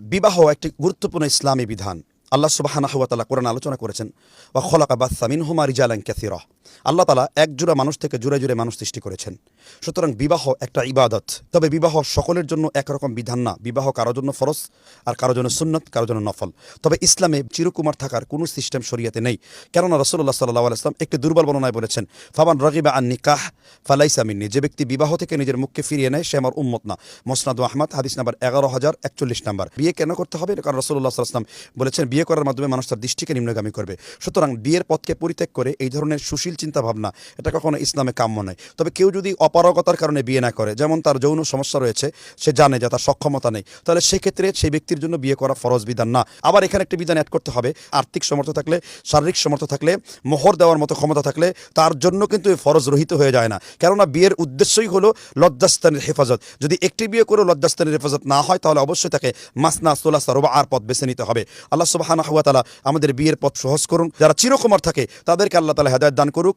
বিবাহ একটি গুরুত্বপূর্ণ ইসলামী বিধান। আল্লাহ সুবাহানা হুয়া তালা কোরআন আলোচনা করেছেন বা খলাকা বাসামিন হুমা রিজালান ক্যাথিরা আল্লাহ তালা এক জোড়া মানুষ থেকে জুড়ে জুড়ে মানুষ সৃষ্টি করেছেন। সুতরাং বিবাহ একটা ইবাদত। তবে বিবাহ সকলের জন্য একরকম বিধান না। বিবাহ কারোর জন্য ফরজ আর কারোর জন্য সুন্নত কারোর জন্য নফল। তবে ইসলামে চিরকুমার থাকার কোনো সিস্টেম শরিয়াতে নেই। কেননা রসুল্লাহ সাল্লাহ আলাইসলাম একটি দুর্বল বর্ণনায় বলেছেন ফাবান রগিবা আন নিকাহ ফালাইসা মিন্নি। যে ব্যক্তি বিবাহ থেকে নিজের মুখকে ফিরিয়ে নেয়, সে আমার উম্মত না। মোসনাদ আহমদ, হাদিস নাম্বার এগারো হাজার একচল্লিশ নাম্বার। বিয়ে কেন করতে হবে? কারণ রসুল্লাহ সাল্লাম বলেছেন, বিয়ে করার মাধ্যমে মানুষ তার দৃষ্টিকে নিম্নগামী করবে। সুতরাং বিয়ের পথকে পরিত্যাগ করে এই ধরনের সুশীল চিন্তা ভাবনা এটা কখনো ইসলামে কাম্য নয়। তবে কেউ যদি অপারগতার কারণে বিয়ে না করে, যেমন তার যৌন সমস্যা রয়েছে, সে জানে যে তার সক্ষমতা নেই, তাহলে সেক্ষেত্রে সেই ব্যক্তির জন্য বিয়ে করা ফরজ বিধান না। আবার এখানে একটি বিধান অ্যাড করতে হবে, আর্থিক সমর্থ থাকলে, শারীরিক সমর্থ থাকলে, মোহর দেওয়ার মতো ক্ষমতা থাকলে তার জন্য কিন্তু এই ফরজ রহিত হয়ে যায় না। কেননা বিয়ের উদ্দেশ্যই হলো লজ্জাস্থানের হেফাজত। যদি একটি বিয়ে করে লজ্জাস্থানের হেফাজত না হয়, তাহলে অবশ্যই তাকে মাসনা সোলা সারোবা আর পথ বেছে নিতে হবে। আল্লাহ সুবাহ আমাদের বিয়ের পথ সহজ করুন। যারা চিরকুমার থাকে তাদেরকে আল্লাহ তালা হেদায়ত দান করুক।